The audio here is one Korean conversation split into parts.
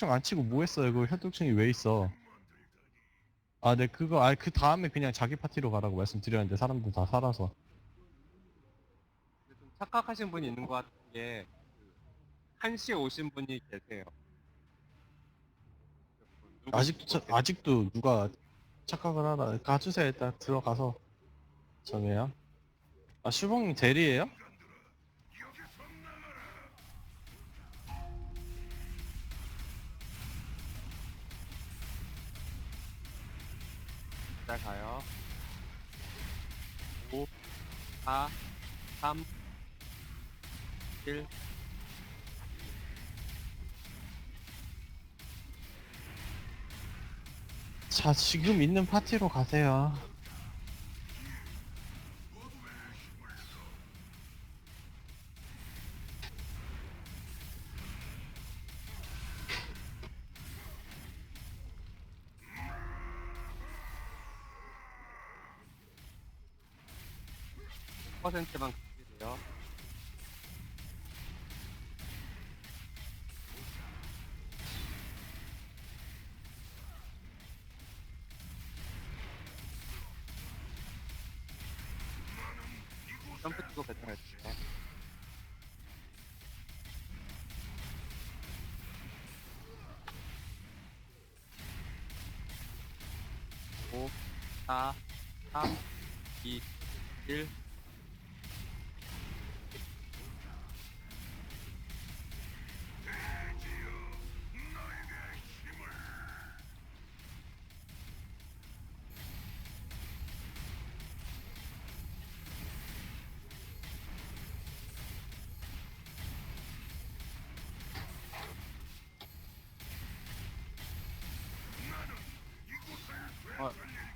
혈독충 안 치고 뭐 했어요? 그 혈독충이 왜 있어? 아, 네, 그거, 아, 그 다음에 그냥 자기 파티로 가라고 말씀드렸는데, 사람들 다 살아서. 근데 좀 착각하신 분이 있는 것 같은 게, 그 1시에 오신 분이 계세요. 누구 아직도, 차- 아직도 누가 착각을 하나, 가주세요. 일단 들어가서 정해요. 아, 슈봉님 대리예요 자, 가요. 5, 4, 3, 1. 자, 지금 있는 파티로 가세요. 퍼센트만 주세요. 점프 뛰고 결정할게요. 오, 사, 삼, 이, 일.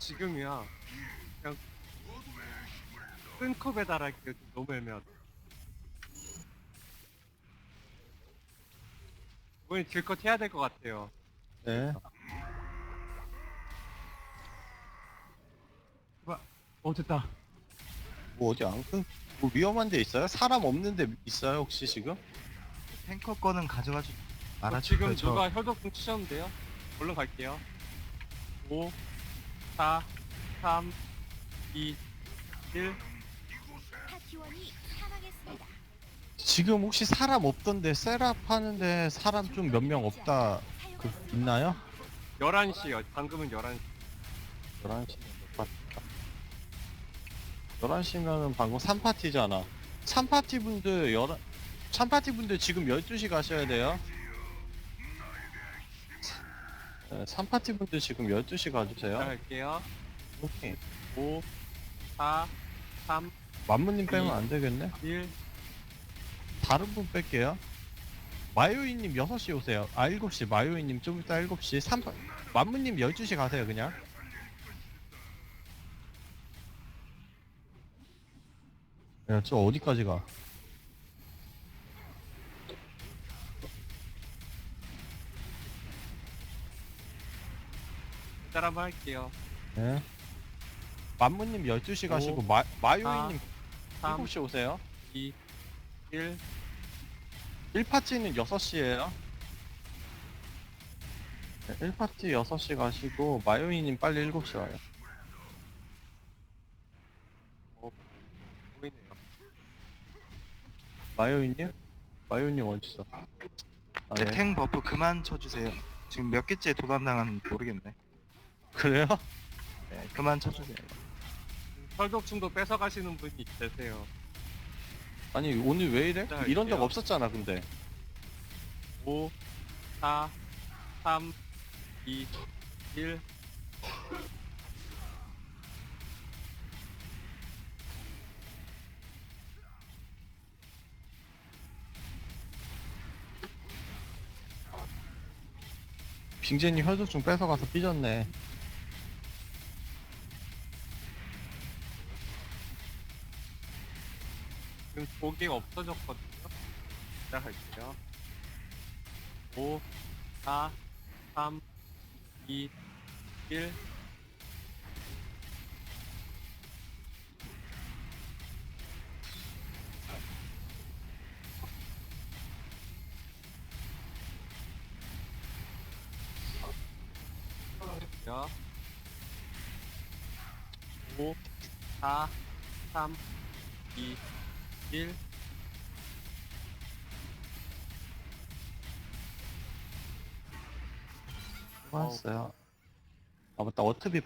지금이야. 그냥 끈컵에 달하기가 좀 너무 애매하다. 이번엔 딜컷 해야 될 것 같아요. 네. 어, 됐다. 뭐 어디 안 끊, 뭐 위험한 데 있어요? 사람 없는 데 있어요, 혹시 지금? 탱커 거는 가져가지 어, 말아주고요. 지금 누가 혈독증 치셨는데요? 얼른 갈게요. 5, 4, 3, 2, 1. 파티원이 사망했습니다. 지금 혹시 사람 없던데, 셋업 하는데 사람 좀 몇 명 없다, 그, 있나요? 11시요. 방금은 11시. 11시면 몇 파티다. 11시면은 방금 3파티잖아. 3파티 분들, 11, 3파티 분들 지금 12시 가셔야 돼요. 네, 3파티 분들 지금 12시 자, 가주세요. 갈게요. 오케이. 5, 4, 3, 만무님 빼면 안 되겠네? 1. 다른 분 뺄게요. 마요이님 6시 오세요. 아, 7시. 마요이님 좀 이따 7시. 3, 만무님 12시 가세요, 그냥. 야, 저 어디까지 가? 짤 한번 할게요. 네. 만무님 12시 가시고, 오, 마, 마요이님 3, 7시 오세요. 2, 1. 1파티는 6시에요. 네, 1파티 6시 가시고, 마요이님 빨리 7시 와요. 보이네요. 마요이님? 마요이님 어딨어? 아, 네, 네. 탱 버프 그만 쳐주세요. 지금 몇 개째 도난당하는지 모르겠네. 그래요? 네, 그만 쳐주세요. 혈독충도 뺏어가시는 분이 계세요. 아니 오늘 왜 이래? 자, 이런 적 할게요. 없었잖아 근데 5, 4, 3, 2, 1. 빙제니 혈도충 뺏어가서 삐졌네 고기가 없어졌거든요. 시작할게요. 5, 4, 3, 2, 1. 갈게요. 5, 4, 3, 2, 1. 수고하셨어요. 아 맞다 어차피